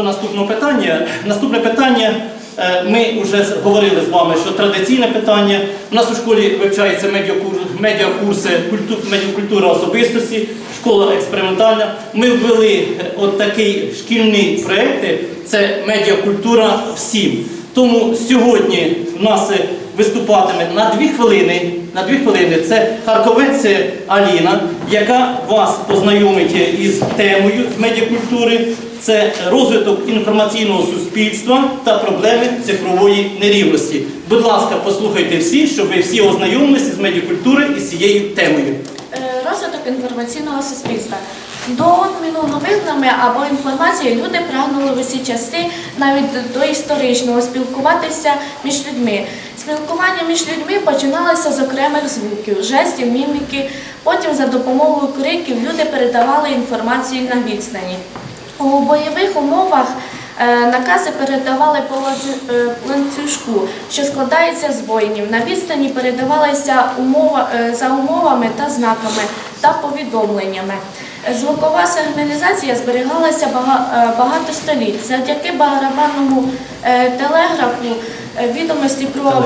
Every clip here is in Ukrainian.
До наступного питання. Наступне питання. е, Ми вже говорили з вами, що традиційне питання. У нас у школі вивчаються медіакур- медіакурси культу- медіакультура особистості, школа експериментальна. Ми ввели е, от такий шкільний проєкт, це медіакультура всім. Тому сьогодні в нас виступатиме на дві хвилини. На дві хвилини це Харковець Аліна, яка вас познайомить із темою з медіакультури. Це розвиток інформаційного суспільства та проблеми цифрової нерівності. Будь ласка, послухайте всі, щоб ви всі ознайомилися з медіакультури і з цією темою. Е, Розвиток інформаційного суспільства. До обміну новинами або інформацією люди прагнули в усі часи, навіть до історичного, спілкуватися між людьми. Спілкування між людьми починалося з окремих звуків, жестів, міміки. Потім за допомогою криків люди передавали інформацію на відстані. У бойових умовах е, накази передавали по е, ланцюжку, що складається з воїнів. На відстані передавалися умова, е, за умовами та знаками та повідомленнями. Звукова сигналізація зберігалася е, багато століть. Завдяки барабанному е, телеграфу е, відомості про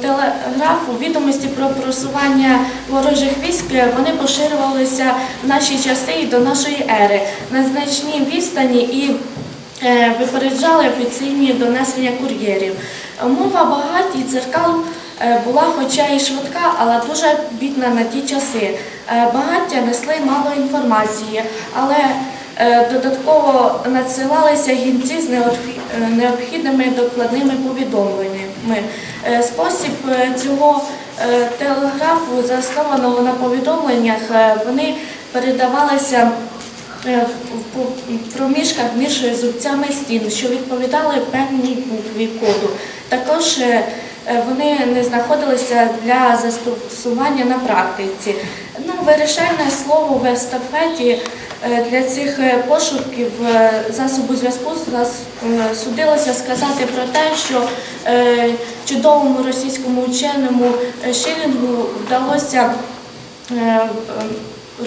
Телеграфу. відомості про просування ворожих військ, вони поширювалися в наші часи і до нашої ери на значній відстані і випереджали офіційні донесення кур'єрів. Мова багаті дзеркал була хоча і швидка, але дуже бідна на ті часи. Е, Багаття несли мало інформації, але е, додатково надсилалися гінці з необхі- е, необхідними докладними повідомленнями. Е, Спосіб е, цього е, телеграфу, заснованого на повідомленнях, е, вони передавалися е, в проміжках між зубцями стін, що відповідали певній букві коду. Також е, е, вони не знаходилися для застосування на практиці. Ну, вирішальне слово в естафеті е, для цих е, пошуків е, засобу зв'язку е, судилося сказати про те, що е, чудовому російському ученому е, Шилінгу вдалося е, е,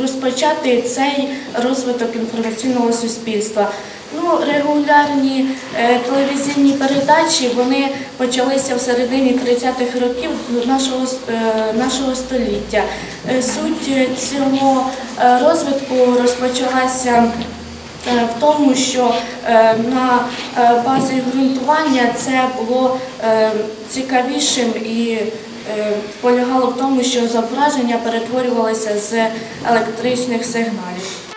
розпочати цей розвиток інформаційного суспільства. Ну, регулярні е, телевізійні передачі вони почалися в середині 30-х років нашого, е, нашого століття. Е, суть цього е, розвитку розпочалася е, в тому, що е, на е, базі ґрунтування це було цікавішим і полягало в тому, що зображення перетворювалося з електричних сигналів.